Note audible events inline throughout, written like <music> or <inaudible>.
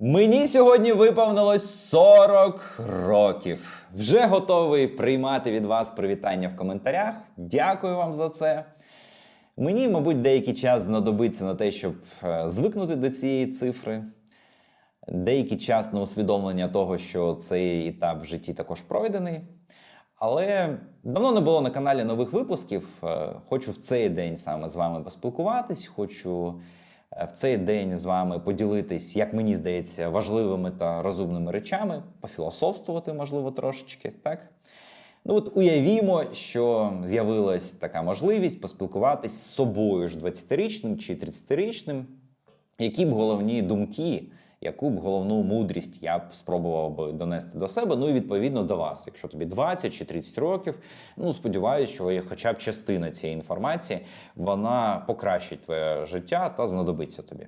Мені сьогодні виповнилось 40 років. Вже готовий приймати від вас привітання в коментарях. Дякую вам за це. Мені, мабуть, деякий час знадобиться на те, щоб е, звикнути до цієї цифри. Деякий час на усвідомлення того, що цей етап в житті також пройдений. Але давно не було на каналі нових випусків. Е, Хочу в цей день саме з вами поспілкуватись. Хочу в цей день з вами поділитись, як мені здається, важливими та розумними речами, пофілософствувати, можливо, трошечки. Так? Ну от уявімо, що з'явилась така можливість поспілкуватись з собою ж 20-річним чи 30-річним, які б головні думки, яку б головну мудрість я б спробував би донести до себе, ну і відповідно до вас. Якщо тобі 20 чи 30 років, ну сподіваюся, що є хоча б частина цієї інформації, вона покращить твоє життя та знадобиться тобі.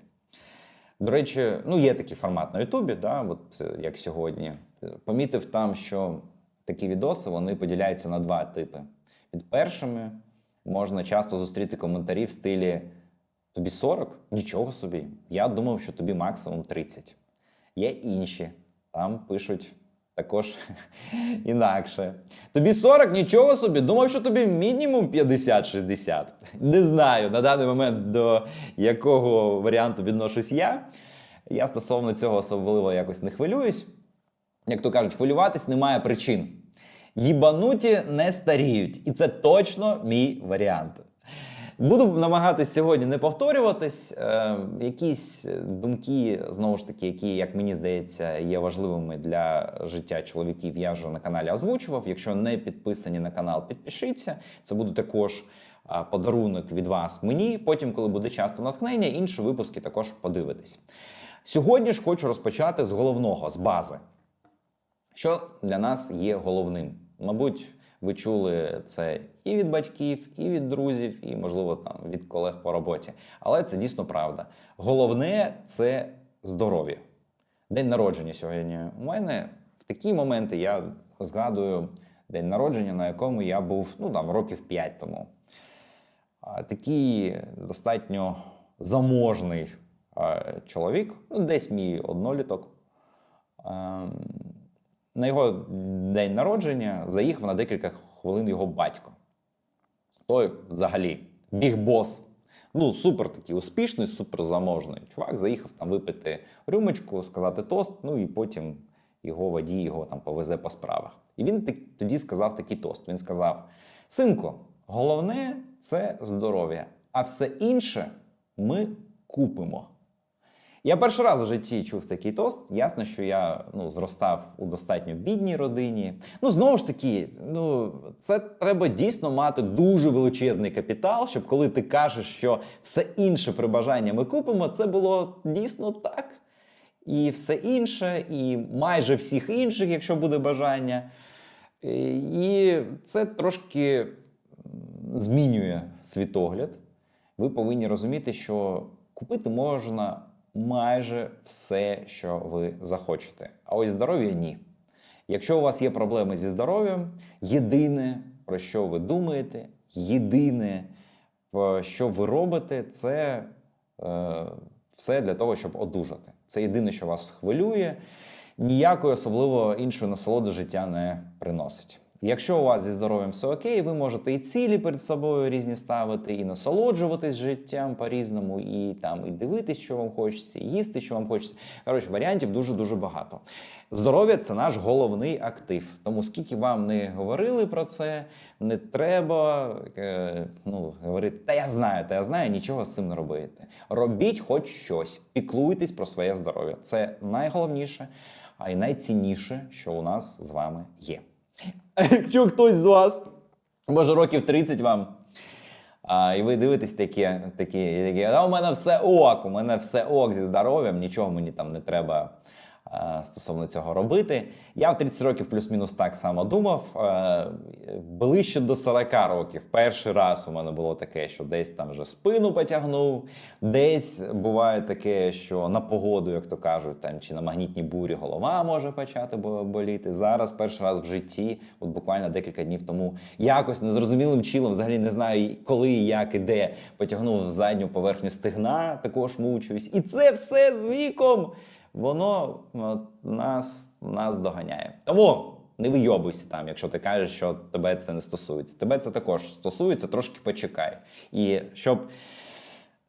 До речі, ну є такий формат на Ютубі, да, от е, як сьогодні. Помітив там, що такі відоси вони поділяються на два типи. Під першими можна часто зустріти коментарі в стилі Тобі 40? Нічого собі. Я думав, що тобі максимум 30. Є інші. Там пишуть також <laughs> інакше. Тобі 40, нічого собі. Думав, що тобі мінімум 50-60. Не знаю на даний момент до якого варіанту відношусь я. Я стосовно цього особливо якось не хвилююсь. Як то кажуть, хвилюватись немає причин. Їбануті не старіють, і це точно мій варіант. Буду намагатись сьогодні не повторюватись. Е, якісь думки, знову ж таки, які, як мені здається, є важливими для життя чоловіків, я вже на каналі озвучував. Якщо не підписані на канал, підпишіться. Це буде також подарунок від вас мені. Потім, коли буде часто натхнення, інші випуски також подивитесь. Сьогодні ж хочу розпочати з головного, з бази. Що для нас є головним? Мабуть, ви чули це і від батьків, і від друзів, і, можливо, там від колег по роботі. Але це дійсно правда. Головне це здоров'я. День народження сьогодні у мене. В такі моменти я згадую день народження, на якому я був ну, там, років 5 тому. Такий достатньо заможний чоловік, ну, десь мій одноліток. На його день народження заїхав на декілька хвилин його батько. Той взагалі біг-бос. Ну, супер такий успішний, супер заможний. Чувак заїхав там випити рюмочку, сказати тост, ну і потім його водій його там повезе по справах. І він тоді сказав такий тост. Він сказав: Синку, головне це здоров'я, а все інше ми купимо. Я перший раз в житті чув такий тост. Ясно, що я ну, зростав у достатньо бідній родині. Ну, знову ж таки, ну, це треба дійсно мати дуже величезний капітал, щоб коли ти кажеш, що все інше при бажанні ми купимо, це було дійсно так. І все інше, і майже всіх інших, якщо буде бажання. І це трошки змінює світогляд. Ви повинні розуміти, що купити можна майже все, що ви захочете. А ось здоров'я ні. Якщо у вас є проблеми зі здоров'ям, єдине, про що ви думаєте, єдине, що ви робите, це е, все для того, щоб одужати. Це єдине, що вас хвилює, ніякої особливо іншої насолоди життя не приносить. Якщо у вас зі здоров'ям все окей, ви можете і цілі перед собою різні ставити, і насолоджуватись життям по-різному, і там і дивитись, що вам хочеться, і їсти, що вам хочеться. Коротше, варіантів дуже дуже багато. Здоров'я це наш головний актив. Тому скільки вам не говорили про це, не треба е, ну, говорити, та я знаю, та я знаю, нічого з цим не робити. Робіть хоч щось, піклуйтесь про своє здоров'я. Це найголовніше, а й найцінніше, що у нас з вами є. А <laughs> якщо хтось з вас, може, років 30 вам, а, і ви дивитесь такі, такі, такі, а у мене все ок, у мене все ок зі здоров'ям, нічого мені там не треба стосовно цього робити. Я в 30 років плюс-мінус так само думав. Ближче до 40 років. Перший раз у мене було таке, що десь там вже спину потягнув, десь буває таке, що на погоду, як то кажуть, там чи на магнітній бурі голова може почати бо- боліти. Зараз перший раз в житті, от буквально декілька днів тому, якось незрозумілим чилом, взагалі не знаю, коли, як і де, потягнув задню поверхню стегна, також мучуюсь. І це все з віком. Воно нас, нас доганяє. Тому не вийобуйся там, якщо ти кажеш, що тебе це не стосується. Тебе це також стосується, трошки почекай. І щоб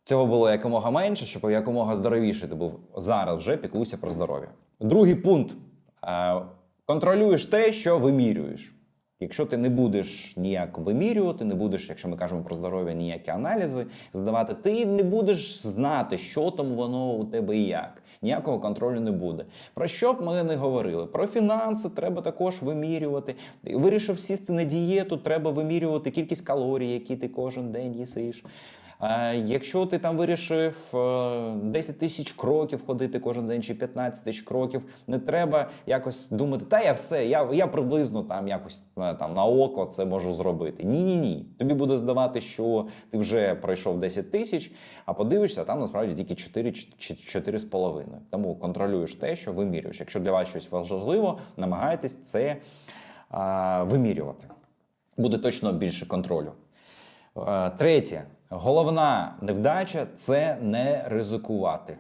цього було якомога менше, щоб якомога здоровіше ти був зараз вже піклуйся про здоров'я. Другий пункт: Е, контролюєш те, що вимірюєш. Якщо ти не будеш ніяк вимірювати, не будеш, якщо ми кажемо про здоров'я, ніякі аналізи здавати, ти не будеш знати, що там воно у тебе і як. Ніякого контролю не буде. Про що б ми не говорили? Про фінанси треба також вимірювати. Вирішив сісти на дієту, треба вимірювати кількість калорій, які ти кожен день їсиш. Е, Якщо ти там вирішив е, 10 тисяч кроків ходити кожен день чи 15 тисяч кроків, не треба якось думати, та я все, я, я приблизно там якось е, там на око це можу зробити. Ні, ні, ні. Тобі буде здавати, що ти вже пройшов 10 тисяч, а подивишся, там насправді тільки 4 чи 4,5. Тому контролюєш те, що вимірюєш. Якщо для вас щось важливо, намагайтесь це а, вимірювати. Буде точно більше контролю. Е, Третє, головна невдача це не ризикувати.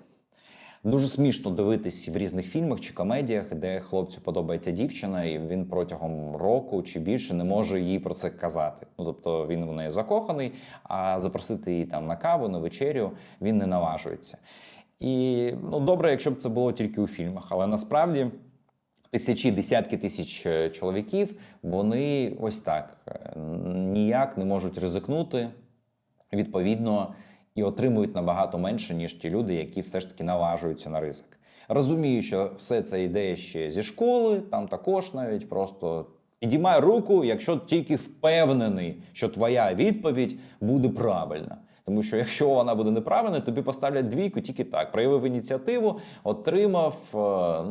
Дуже смішно дивитись в різних фільмах чи комедіях, де хлопцю подобається дівчина, і він протягом року чи більше не може їй про це казати. Ну тобто він в неї закоханий, а запросити її там на каву, на вечерю він не наважується. І ну добре, якщо б це було тільки у фільмах, але насправді тисячі, десятки тисяч е, чоловіків, вони ось так е, ніяк не можуть ризикнути, відповідно, і отримують набагато менше, ніж ті люди, які все ж таки наважуються на ризик. Розумію, що все це йде ще зі школи, там також навіть просто підіймай руку, якщо тільки впевнений, що твоя відповідь буде правильна. Тому що якщо вона буде неправильна, тобі поставлять двійку тільки так. Проявив ініціативу, отримав е,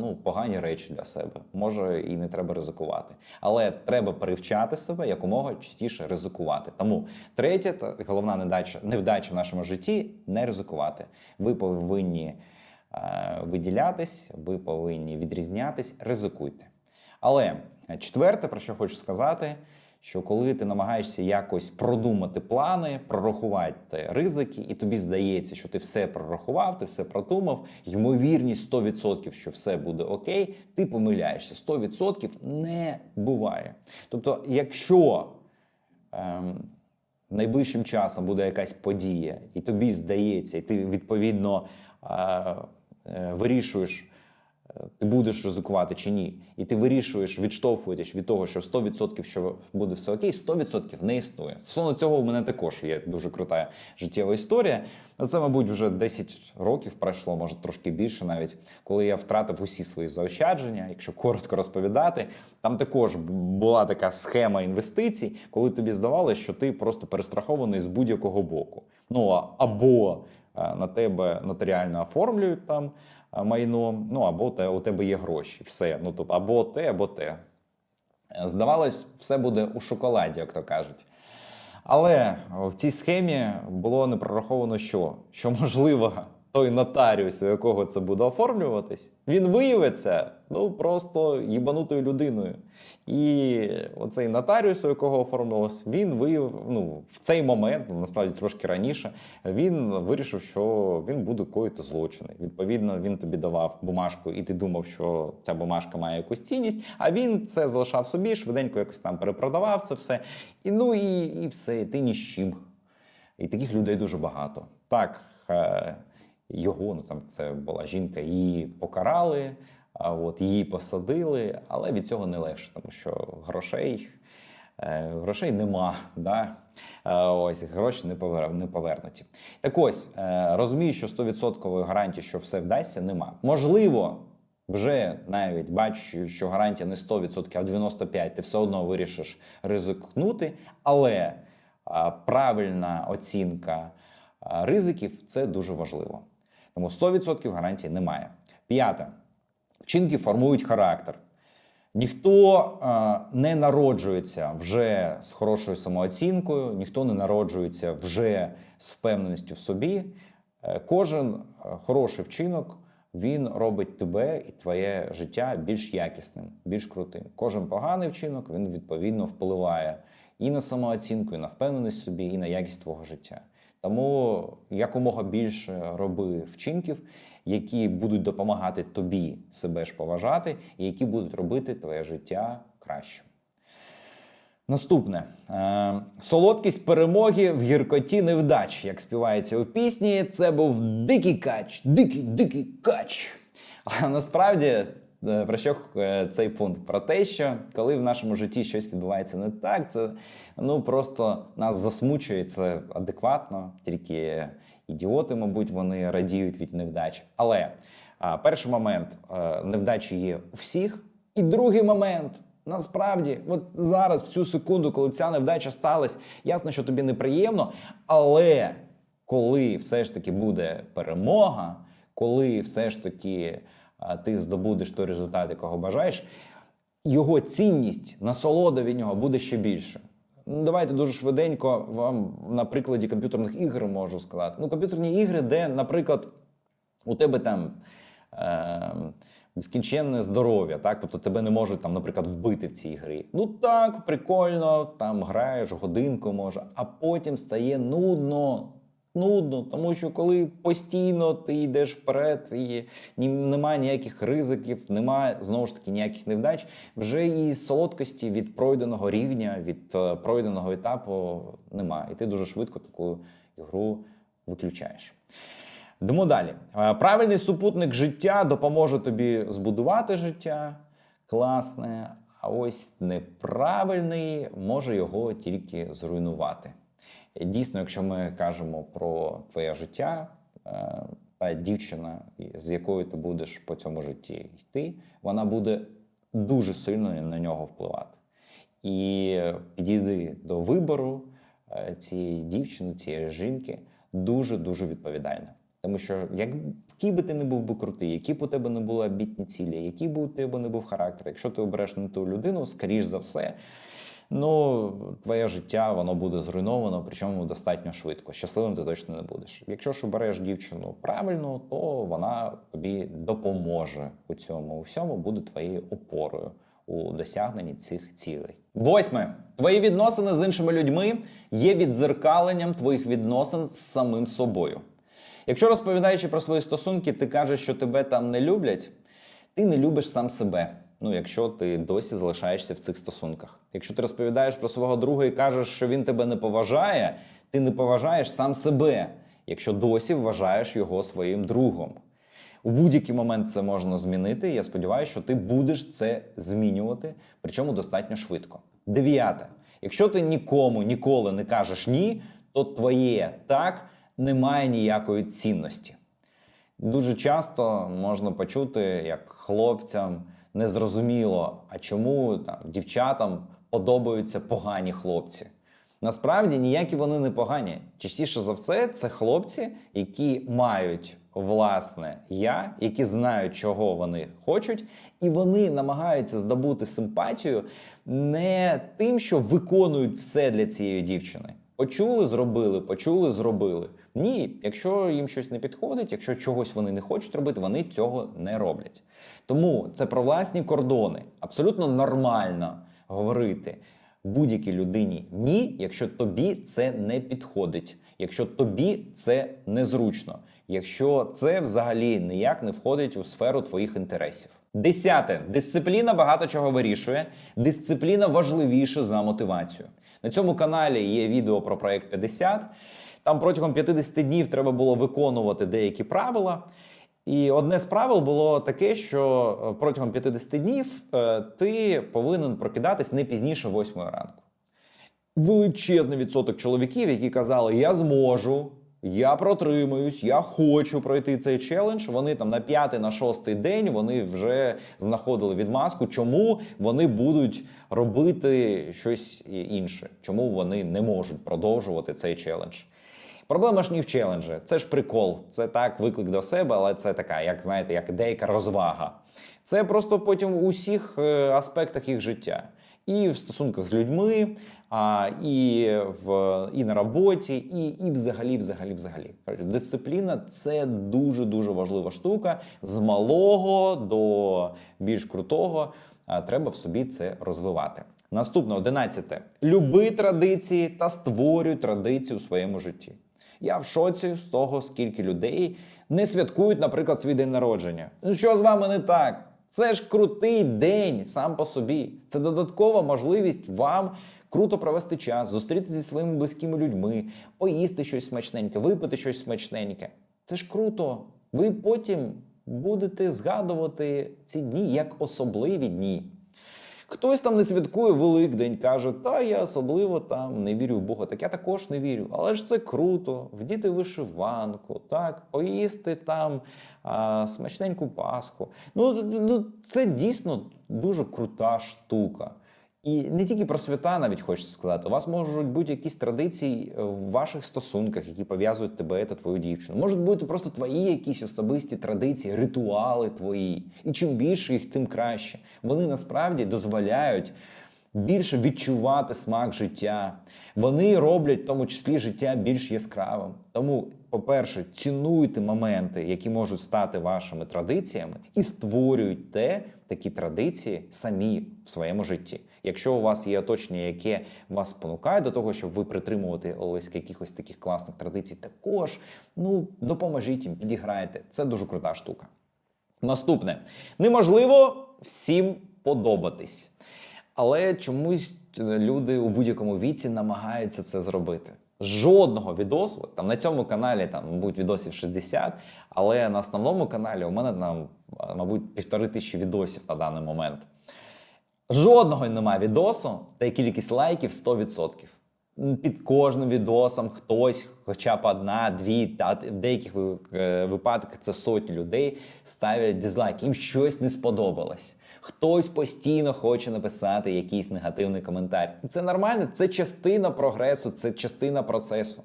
ну, погані речі для себе. Може і не треба ризикувати. Але треба привчати себе якомога частіше ризикувати. Тому третє та головна невдача, невдача в нашому житті не ризикувати. Ви повинні е, виділятись, ви повинні відрізнятись, ризикуйте. Але е, четверте, про що хочу сказати, що коли ти намагаєшся якось продумати плани, прорахувати ризики, і тобі здається, що ти все прорахував, ти все продумав, ймовірність 100%, що все буде окей, ти помиляєшся. 100% не буває. Тобто, якщо ем, найближчим часом буде якась подія, і тобі здається, і ти відповідно е, е, вирішуєш, ти будеш ризикувати чи ні, і ти вирішуєш, відштовхуєтесь від того, що 100% що буде все окей, 100% не існує. Стосовно цього у мене також є дуже крута життєва історія. Ну, Це, мабуть, вже 10 років пройшло, може трошки більше навіть, коли я втратив усі свої заощадження. Якщо коротко розповідати, там також була така схема інвестицій, коли тобі здавалося, що ти просто перестрахований з будь-якого боку. Ну або е, на тебе нотаріально оформлюють там майно, ну або те, у тебе є гроші. Все. Ну тобто або те, або те. Е, Здавалось, все буде у шоколаді, як то кажуть. Але в цій схемі було не прораховано, що, що можливо, той нотаріус, у якого це буде оформлюватись, він виявиться ну просто їбанутою людиною. І оцей нотаріус, у якого оформилось, він виявив ну, в цей момент, ну, насправді трошки раніше, він вирішив, що він буде коїти злочини. Відповідно, він тобі давав бумажку, і ти думав, що ця бумажка має якусь цінність, а він це залишав собі, швиденько якось там перепродавав це все. І ну і, і все, і ти ні з чим. І таких людей дуже багато. Так, е, його, ну там це була жінка, її покарали, а от її посадили, але від цього не легше, тому що грошей, е, грошей нема. Да? Е, ось гроші не, повер, повернуті. Так ось е, розумію, що 100% гарантії, що все вдасться, нема. Можливо, вже навіть бачу, що гарантія не 100%, а 95%, ти все одно вирішиш ризикнути, але правильна оцінка ризиків це дуже важливо. Тому 100% гарантії немає. П'яте. Вчинки формують характер. Ніхто е, не народжується вже з хорошою самооцінкою, ніхто не народжується вже з впевненістю в собі. Е, кожен е, хороший вчинок він робить тебе і твоє життя більш якісним, більш крутим. Кожен поганий вчинок він відповідно впливає і на самооцінку, і на впевненість в собі, і на якість твого життя. Тому якомога більше роби вчинків, які будуть допомагати тобі себе ж поважати, і які будуть робити твоє життя кращим. Наступне Е, солодкість перемоги в гіркоті невдач, як співається у пісні. Це був дикий кач, дикий, дикий кач. А насправді про що е, цей пункт? Про те, що коли в нашому житті щось відбувається не так, це ну просто нас засмучує це адекватно, тільки ідіоти, мабуть, вони радіють від невдач. Але перший момент е, невдачі є у всіх, і другий момент. Насправді, от зараз, в цю секунду, коли ця невдача сталася, ясно, що тобі неприємно, але коли все ж таки буде перемога, коли все ж таки ти здобудеш той результат, якого бажаєш, його цінність, насолода від нього буде ще більше. Ну, давайте дуже швиденько вам на прикладі комп'ютерних ігор можу сказати. Ну, комп'ютерні ігри, де, наприклад, у тебе там. Е- Безкінченне здоров'я, так тобто тебе не можуть там, наприклад, вбити в цій грі. Ну так, прикольно, там граєш годинку, може, а потім стає нудно. Нудно, тому що коли постійно ти йдеш вперед, і немає ніяких ризиків, немає знову ж таки ніяких невдач, вже і солодкості від пройденого рівня, від е, пройденого етапу немає. І ти дуже швидко таку ігру виключаєш. Йдемо далі. Е, Правильний супутник життя допоможе тобі збудувати життя класне, а ось неправильний може його тільки зруйнувати. Дійсно, якщо ми кажемо про твоє життя, е, та дівчина, з якою ти будеш по цьому житті йти, вона буде дуже сильно на нього впливати. І підійди до вибору е, цієї дівчини, цієї жінки дуже дуже відповідально. Тому що який би ти не був би крутий, які б у тебе не були амбітні цілі, який би у тебе не був характер, якщо ти обереш не ту людину, скоріш за все, ну твоє життя воно буде зруйновано, причому достатньо швидко. Щасливим ти точно не будеш. Якщо ж обереш дівчину правильно, то вона тобі допоможе у цьому. У всьому буде твоєю опорою у досягненні цих цілей. Восьме. Твої відносини з іншими людьми є віддзеркаленням твоїх відносин з самим собою. Якщо розповідаючи про свої стосунки, ти кажеш, що тебе там не люблять, ти не любиш сам себе. Ну, якщо ти досі залишаєшся в цих стосунках. Якщо ти розповідаєш про свого друга і кажеш, що він тебе не поважає, ти не поважаєш сам себе, якщо досі вважаєш його своїм другом. У будь-який момент це можна змінити. Я сподіваюся, що ти будеш це змінювати, причому достатньо швидко. Дев'яте. Якщо ти нікому ніколи не кажеш ні, то твоє так не має ніякої цінності. Дуже часто можна почути, як хлопцям незрозуміло, а чому там, дівчатам подобаються погані хлопці. Насправді ніякі вони не погані. Частіше за все, це хлопці, які мають власне я, які знають, чого вони хочуть, і вони намагаються здобути симпатію не тим, що виконують все для цієї дівчини. Почули, зробили, почули, зробили. Ні, якщо їм щось не підходить, якщо чогось вони не хочуть робити, вони цього не роблять. Тому це про власні кордони. Абсолютно нормально говорити будь-якій людині ні, якщо тобі це не підходить, якщо тобі це незручно, якщо це взагалі ніяк не входить у сферу твоїх інтересів. Десяте. Дисципліна багато чого вирішує. Дисципліна важливіша за мотивацію. На цьому каналі є відео про проект 50. Там протягом 50 днів треба було виконувати деякі правила. І одне з правил було таке, що е, протягом 50 днів е, ти повинен прокидатись не пізніше 8 ранку. Величезний відсоток чоловіків, які казали, я зможу, я протримуюсь, я хочу пройти цей челендж. Вони там на п'ятий, на шостий день вони вже знаходили відмазку, чому вони будуть робити щось інше, чому вони не можуть продовжувати цей челендж. Проблема ж не в челенджі, це ж прикол. Це так, виклик до себе, але це така, як знаєте, як деяка розвага. Це просто потім у всіх е, аспектах їх життя. І в стосунках з людьми, а, і, в, і на роботі, і, і взагалі, взагалі, взагалі. Дисципліна це дуже дуже важлива штука. З малого до більш крутого а, треба в собі це розвивати. Наступне, одинадцяте. Люби традиції та створюй традиції у своєму житті. Я в шоці з того, скільки людей не святкують, наприклад, свій день народження. Ну що з вами не так? Це ж крутий день сам по собі. Це додаткова можливість вам круто провести час, зустрітися зі своїми близькими людьми, поїсти щось смачненьке, випити щось смачненьке. Це ж круто. Ви потім будете згадувати ці дні як особливі дні. Хтось там не святкує Великдень, каже, та я особливо там не вірю в Бога. Так я також не вірю. Але ж це круто, вдіти вишиванку, так, поїсти там а, смачненьку Пасху. Ну, ну, це дійсно дуже крута штука. І не тільки про свята навіть хочеться сказати. У вас можуть бути якісь традиції е, в ваших стосунках, які пов'язують тебе та твою дівчину. Можуть бути просто твої якісь особисті традиції, ритуали твої. І чим більше їх, тим краще. Вони насправді дозволяють більше відчувати смак життя. Вони роблять в тому числі життя більш яскравим. Тому, по-перше, цінуйте моменти, які можуть стати вашими традиціями, і створюйте такі традиції самі в своєму житті. Якщо у вас є оточення, яке вас спонукає до того, щоб ви притримувалися якихось таких класних традицій, також ну допоможіть їм, підіграйте. Це дуже крута штука. Наступне неможливо всім подобатись, але чомусь люди у будь-якому віці намагаються це зробити. Жодного відосу, там на цьому каналі там, мабуть, відосів 60, але на основному каналі у мене там, мабуть, півтори тисячі відосів на даний момент. Жодного немає відосу, та кількість лайків 100%. Під кожним відосом хтось, хоча б одна, дві, та в деяких е, випадках це сотні людей ставлять дизлайк. Їм щось не сподобалось. Хтось постійно хоче написати якийсь негативний коментар. І це нормально, це частина прогресу, це частина процесу.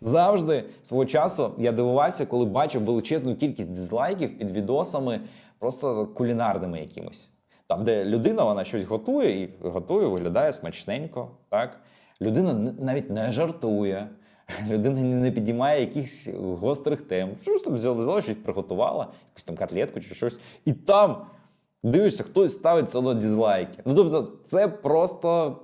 Завжди свого часу я дивувався, коли бачив величезну кількість дизлайків під відосами, просто кулінарними якимось. Там, де людина вона щось готує і готує, виглядає смачненько. Так? Людина навіть не жартує, <laughs> людина не підіймає якихось гострих тем. Щось взяла, взяла щось приготувала, якусь там котлетку чи щось. І там дивишся, хтось ставить все одно дізлайки. Ну тобто, це просто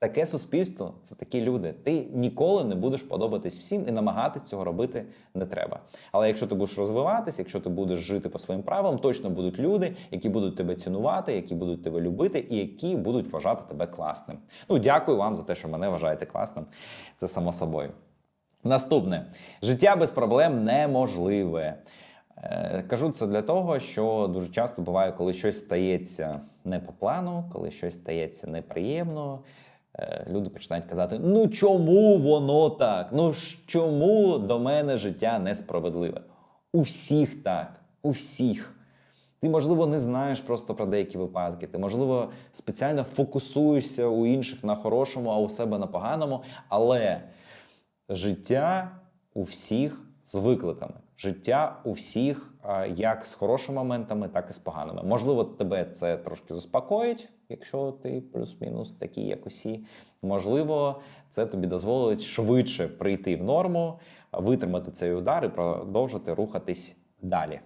таке суспільство, це такі люди. Ти ніколи не будеш подобатись всім і намагатись цього робити не треба. Але якщо ти будеш розвиватися, якщо ти будеш жити по своїм правилам, точно будуть люди, які будуть тебе цінувати, які будуть тебе любити і які будуть вважати тебе класним. Ну, дякую вам за те, що мене вважаєте класним. Це само собою. Наступне життя без проблем неможливе. Е, Кажу це для того, що дуже часто буває, коли щось стається не по плану, коли щось стається неприємно. е, Люди починають казати: ну чому воно так? Ну чому до мене життя несправедливе? У всіх так, у всіх. Ти, можливо, не знаєш просто про деякі випадки. Ти, можливо, спеціально фокусуєшся у інших на хорошому, а у себе на поганому. Але життя у всіх з викликами. Життя у всіх як з хорошими моментами, так і з поганими. Можливо, тебе це трошки заспокоїть, якщо ти плюс-мінус такий, як усі. Можливо, це тобі дозволить швидше прийти в норму, витримати цей удар і продовжити рухатись далі.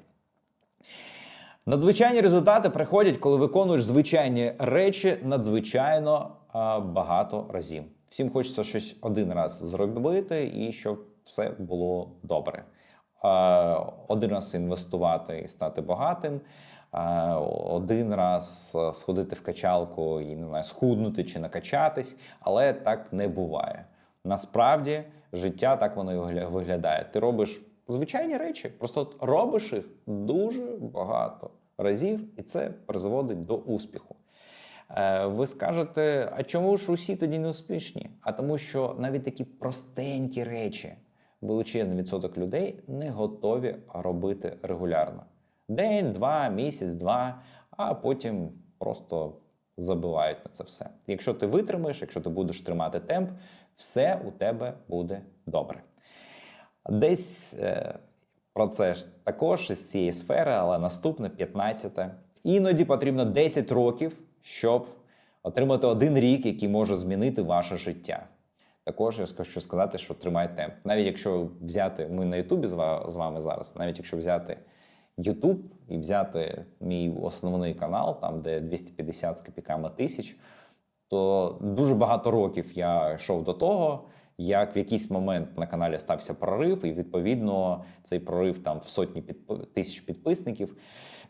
Надзвичайні результати приходять, коли виконуєш звичайні речі надзвичайно багато разів. Всім хочеться щось один раз зробити і щоб все було добре. А, Один раз інвестувати і стати багатим, один раз сходити в качалку і не знаю, схуднути чи накачатись, але так не буває. Насправді життя так воно і виглядає. Ти робиш звичайні речі, просто робиш їх дуже багато разів, і це призводить до успіху. Е, Ви скажете, а чому ж усі тоді не успішні? А тому, що навіть такі простенькі речі величезний відсоток людей не готові робити регулярно. День, два, місяць, два, а потім просто забивають на це все. Якщо ти витримаєш, якщо ти будеш тримати темп, все у тебе буде добре. Десь е, про це ж також із цієї сфери, але наступне 15. Іноді потрібно 10 років, щоб отримати один рік, який може змінити ваше життя. Також я хочу сказати, що тримай темп. Навіть якщо взяти, ми на Ютубі з вами зараз, навіть якщо взяти Ютуб і взяти мій основний канал, там де 250 з копійками тисяч, то дуже багато років я йшов до того, як в якийсь момент на каналі стався прорив, і відповідно цей прорив там в сотні підп- тисяч підписників.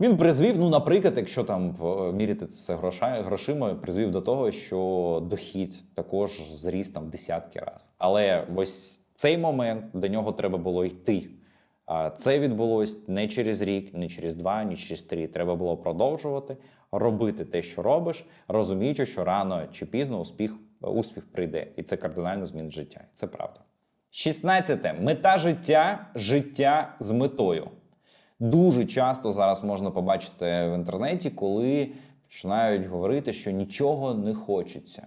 Він призвів, ну, наприклад, якщо там е, міряти це гроша, грошима, призвів до того, що дохід також зріс там десятки разів. Але ось цей момент до нього треба було йти. А це відбулось не через рік, не через два, ні через три. Треба було продовжувати робити те, що робиш, розуміючи, що рано чи пізно успіх, успіх прийде, і це кардинально змінить життя. Це правда. 16. Мета життя життя з метою. Дуже часто зараз можна побачити в інтернеті, коли починають говорити, що нічого не хочеться.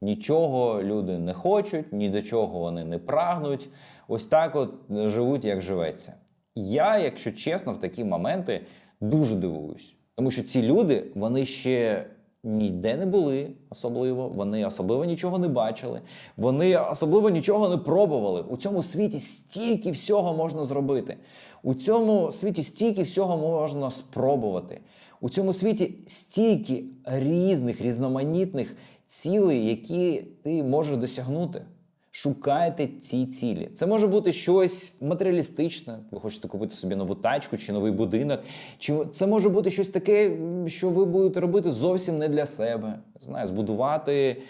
Нічого люди не хочуть, ні до чого вони не прагнуть. Ось так от живуть, як живеться. Я, якщо чесно, в такі моменти дуже дивуюсь. Тому що ці люди, вони ще ніде не були особливо, вони особливо нічого не бачили, вони особливо нічого не пробували. У цьому світі стільки всього можна зробити. У цьому світі стільки всього можна спробувати. У цьому світі стільки різних, різноманітних цілей, які ти можеш досягнути. Шукайте ці цілі. Це може бути щось матеріалістичне. Ви хочете купити собі нову тачку чи новий будинок. Чи це може бути щось таке, що ви будете робити зовсім не для себе. Знаю, збудувати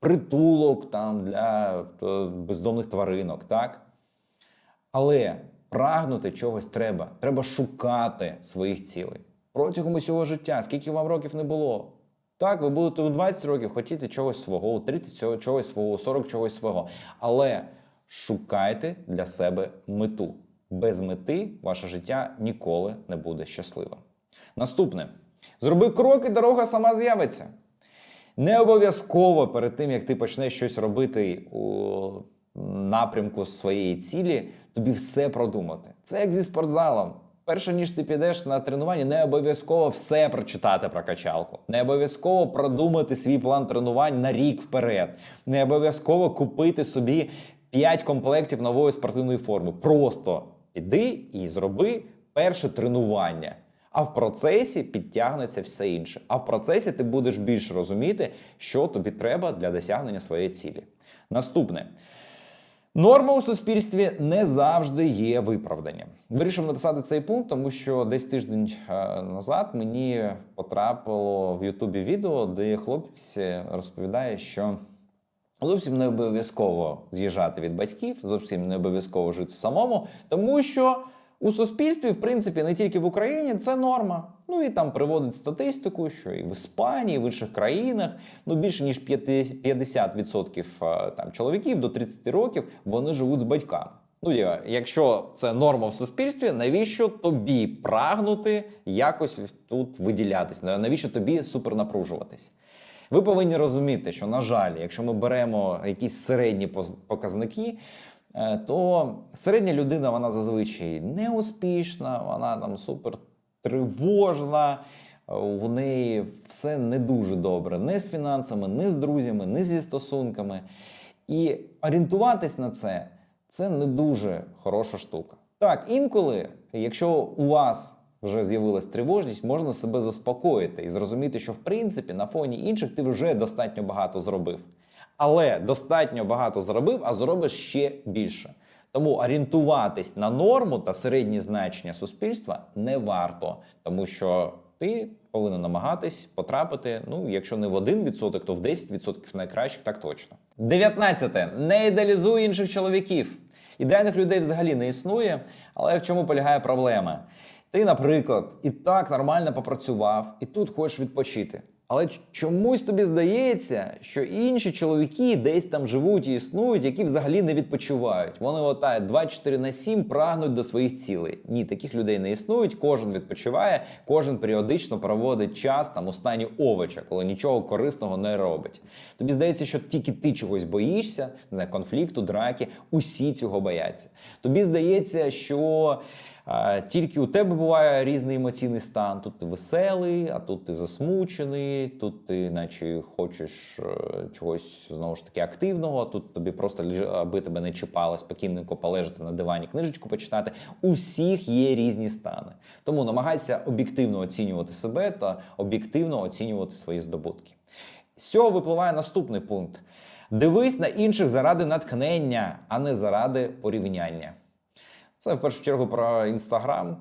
притулок там для е, бездомних тваринок, так? Але прагнути чогось треба. Треба шукати своїх цілей протягом усього життя, скільки вам років не було. Так, ви будете у 20 років хотіти чогось свого, у 30 чогось свого, у 40 чогось свого. Але шукайте для себе мету. Без мети ваше життя ніколи не буде щасливим. Наступне: зроби крок, і дорога сама з'явиться. Не обов'язково перед тим, як ти почнеш щось робити у напрямку своєї цілі, тобі все продумати. Це як зі спортзалом. Перше ніж ти підеш на тренування, не обов'язково все прочитати про качалку. Не обов'язково продумати свій план тренувань на рік вперед. Не обов'язково купити собі 5 комплектів нової спортивної форми. Просто іди і зроби перше тренування. А в процесі підтягнеться все інше. А в процесі ти будеш більше розуміти, що тобі треба для досягнення своєї цілі. Наступне. Норма у суспільстві не завжди є виправданням. Вирішив написати цей пункт, тому що десь тиждень е, назад мені потрапило в Ютубі відео, де хлопець розповідає, що зовсім не обов'язково з'їжджати від батьків, зовсім не обов'язково жити самому, тому що у суспільстві, в принципі, не тільки в Україні, це норма. Ну і там приводить статистику, що і в Іспанії, і в інших країнах ну більше ніж 50% е, там чоловіків до 30 років вони живуть з батьками. Ну, якщо це норма в суспільстві, навіщо тобі прагнути якось тут виділятись? Навіщо тобі супернапружуватись? Ви повинні розуміти, що, на жаль, якщо ми беремо якісь середні показники, то середня людина вона зазвичай неуспішна, вона там супер тривожна, е, у неї все не дуже добре не з фінансами, не з друзями, не зі стосунками. І орієнтуватись на це це не дуже хороша штука. Так, інколи, якщо у вас вже з'явилась тривожність, можна себе заспокоїти і зрозуміти, що в принципі на фоні інших ти вже достатньо багато зробив. Але достатньо багато зробив, а зробиш ще більше. Тому орієнтуватись на норму та середні значення суспільства не варто, тому що ти повинен намагатись потрапити, ну, якщо не в 1%, то в 10% найкращих, так точно. 19. Не ідеалізуй інших чоловіків. Ідеальних людей взагалі не існує, але в чому полягає проблема? Ти, наприклад, і так нормально попрацював, і тут хочеш відпочити. Але чомусь тобі здається, що інші чоловіки десь там живуть і існують, які взагалі не відпочивають. Вони отає 24 на 7 прагнуть до своїх цілей. Ні, таких людей не існують. Кожен відпочиває, кожен періодично проводить час там у стані овоча, коли нічого корисного не робить. Тобі здається, що тільки ти чогось боїшся, не конфлікту, драки, усі цього бояться. Тобі здається, що. Тільки у тебе буває різний емоційний стан. Тут ти веселий, а тут ти засмучений, тут ти, наче, хочеш е, чогось знову ж таки активного. а Тут тобі просто аби тебе не чіпало, спокійненько полежати на дивані, книжечку почитати. У всіх є різні стани. Тому намагайся об'єктивно оцінювати себе та об'єктивно оцінювати свої здобутки. З цього випливає наступний пункт. Дивись на інших заради натхнення, а не заради порівняння. Це в першу чергу про інстаграм.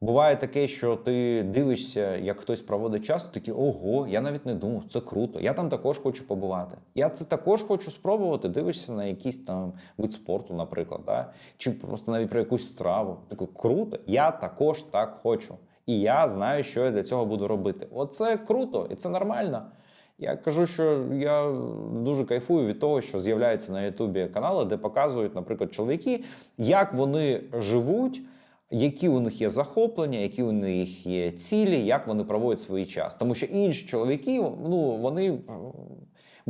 Буває таке, що ти дивишся, як хтось проводить час, і такий ого, я навіть не думав, це круто. Я там також хочу побувати. Я це також хочу спробувати. Дивишся на якийсь там вид спорту, наприклад, да? чи просто навіть про якусь страву. Такий круто, я також так хочу. І я знаю, що я для цього буду робити. Оце круто, і це нормально. Я кажу, що я дуже кайфую від того, що з'являються на Ютубі канали, де показують, наприклад, чоловіки, як вони живуть, які у них є захоплення, які у них є цілі, як вони проводять свій час. Тому що інші чоловіки, ну вони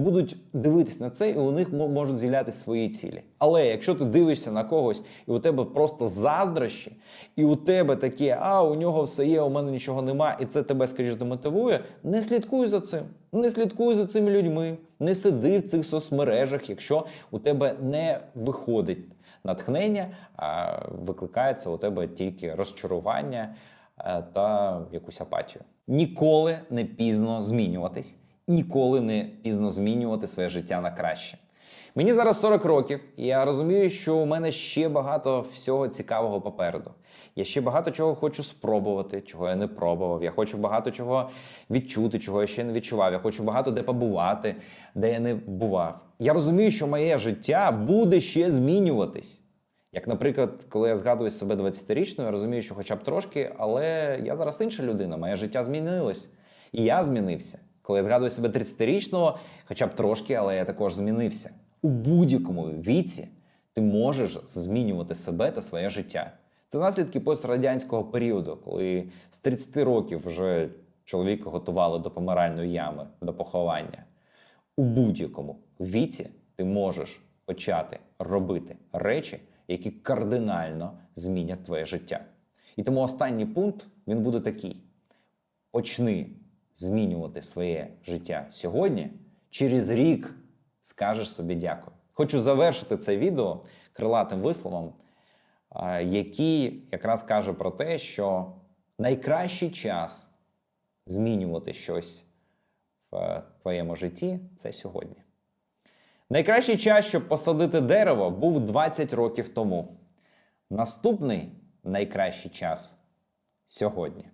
будуть дивитись на це, і у них можуть з'являтися свої цілі. Але якщо ти дивишся на когось, і у тебе просто заздрощі, і у тебе таке, а у нього все є, у мене нічого нема, і це тебе, скажімо, демотивує, не слідкуй за цим. Не слідкуй за цими людьми, не сиди в цих соцмережах, якщо у тебе не виходить натхнення, а викликається у тебе тільки розчарування е, та якусь апатію. Ніколи не пізно змінюватись, ніколи не пізно змінювати своє життя на краще. Мені зараз 40 років, і я розумію, що у мене ще багато всього цікавого попереду. Я ще багато чого хочу спробувати, чого я не пробував. Я хочу багато чого відчути, чого я ще не відчував. Я хочу багато де побувати, де я не бував. Я розумію, що моє життя буде ще змінюватись. Як, наприклад, коли я згадую себе 20-річною, я розумію, що хоча б трошки, але я зараз інша людина, моє життя змінилось. І я змінився. Коли я згадую себе 30-річного, хоча б трошки, але я також змінився. У будь-якому віці ти можеш змінювати себе та своє життя. Це наслідки пострадянського періоду, коли з 30 років вже чоловіка готували до помиральної ями, до поховання. У будь-якому віці ти можеш почати робити речі, які кардинально змінять твоє життя. І тому останній пункт він буде такий: почни змінювати своє життя сьогодні, через рік скажеш собі дякую. Хочу завершити це відео крилатим висловом, який якраз каже про те, що найкращий час змінювати щось в е, твоєму житті це сьогодні. Найкращий час, щоб посадити дерево, був 20 років тому. Наступний найкращий час сьогодні.